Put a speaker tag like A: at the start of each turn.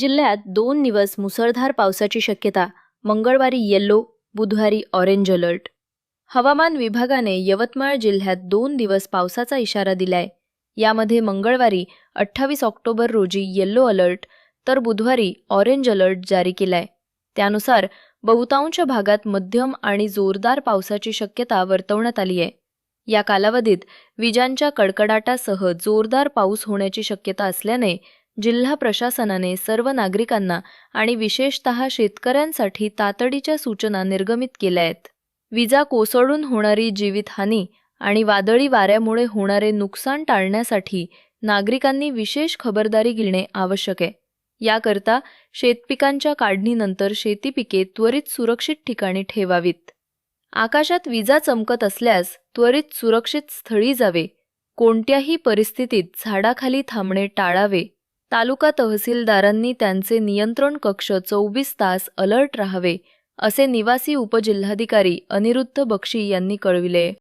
A: जिल्ह्यात दोन दिवस मुसळधार पावसाची शक्यता. मंगळवारी येल्लो बुधवारी ऑरेंज अलर्ट हवामान विभागाने यवतमाळ जिल्ह्यात दोन दिवस पावसाचा इशारा दिलाय. यामध्ये मंगळवारी अठ्ठावीस ऑक्टोबर रोजी येल्लो अलर्ट तर बुधवारी ऑरेंज अलर्ट जारी केलाय. त्यानुसार बहुतांश भागात मध्यम आणि जोरदार पावसाची शक्यता वर्तवण्यात आली आहे. या कालावधीत विजांच्या कडकडाटासह जोरदार पाऊस होण्याची शक्यता असल्याने जिल्हा प्रशासनाने सर्व नागरिकांना आणि विशेषत शेतकऱ्यांसाठी तातडीच्या सूचना निर्गमित केल्या आहेत. विजा कोसळून होणारी जीवितहानी आणि वादळी वाऱ्यामुळे होणारे नुकसान टाळण्यासाठी नागरिकांनी विशेष खबरदारी घेणे आवश्यक आहे. याकरता शेतपिकांच्या काढणीनंतर शेतीपिके त्वरित सुरक्षित ठिकाणी ठेवावीत. आकाशात विजा चमकत असल्यास त्वरित सुरक्षित स्थळी जावे. कोणत्याही परिस्थितीत झाडाखाली थांबणे टाळावे. तालुका तहसीलदारांनी त्यांचे नियंत्रण कक्ष चोवीस तास अलर्ट राहावे असे निवासी उपजिल्हाधिकारी अनिरुद्ध बक्षी यांनी कळविले.